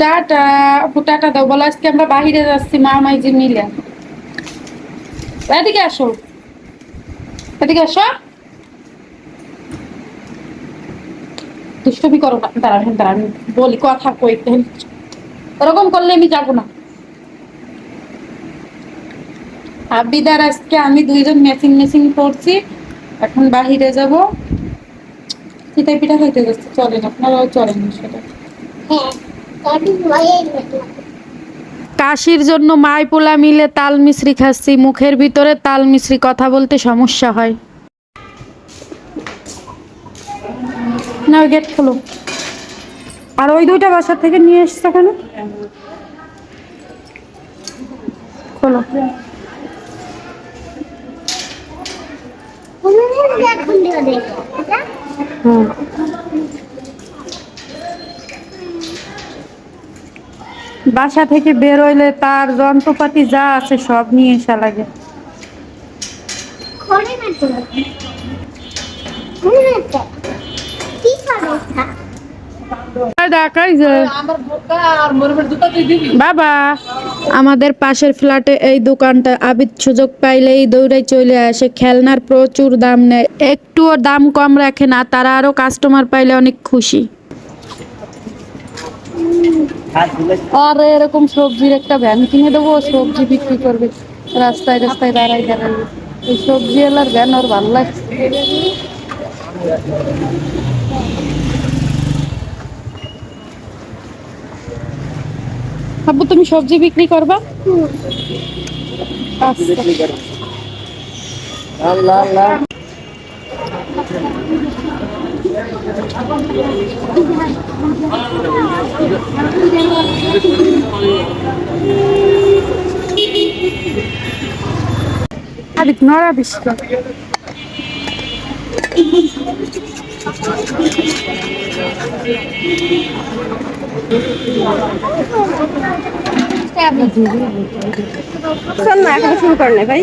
Tata, আপু, tata দাও, বলো, আজকে আমরা বাহিরে যাচ্ছি, মা, মাইজি মিলে। এদিকে আসো। এদিকে আসো। দুষ্টমি করো না। দাঁড়ান দাঁড়ান, বলি কথা কই ওরকম করলে আমি যাব না। আবিদার, আজকে আমি দুইজন ম্যাচিং ম্যাচিং করছি। এখন বাহিরে যাব। চিতাই পিঠা খাইতে যাচ্ছি, চলেন, আপনারাও চলেন সেটা। হ্যাঁ। কাশির জন্য মাই পোলা মিলে তাল মিশ্রি খাচ্ছি, মুখের ভিতরে তাল মিশ্রি কথা বলতে সমস্যা হয়। না গেট খোলো। আর ওই দুইটা বাসা থেকে নিয়ে এসছো কেন? খোলো। হুম। বাসা থেকে বেরোইলে তার যন্ত্রপাতি যা আছে সব নিয়ে এসা লাগে। বাবা। আমাদের পাশের ফ্ল্যাটে এই দোকানটা আবিদ সুযোগ পাইলেই দৌড়াই চলে আসে। খেলনার প্রচুর দাম নেয়। একটুও দাম কম রাখে না তারা আরও কাস্টমার পাইলে অনেক খুশি। আর এরকম সবজির একটা ভ্যান কিনে দেবো, সবজি বিক্রি করবে। রাস্তায় রাস্তায় দাঁড়াই এই সবজি এলার ভ্যান ওর ভালো লাগছে। আব্বু, তুমি সবজি বিক্রি করবা? আচ্ছা। আরে নড়া বেশি কর। চল না এখন শুরু কর না ভাই।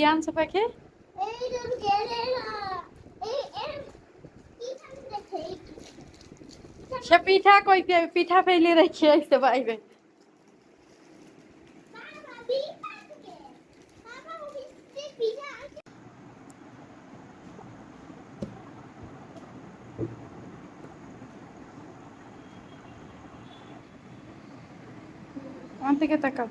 কি আনছে পাখি সে পিঠা কই পিঠা ফেলে রেখে আসতে পাইবে আমার থেকে তাকাও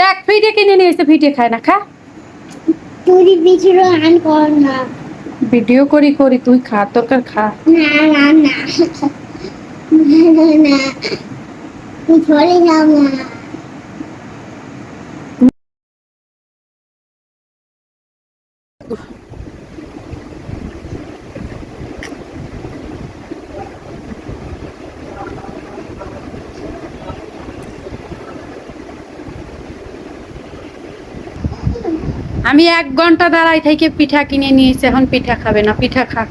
দেখ ফিটে কিনে নিয়ে এসে ফিটে খায় না খা। তুই বিচির আন কর না। ভিডিও করি করি তুই খা তোর খা। না না। না না না। তুই চলে যাও না। আমি এক ঘণ্টা দাঁড়াই থেকে পিঠা কিনে নিয়েছি এখন পিঠা খাবে না পিঠা খা।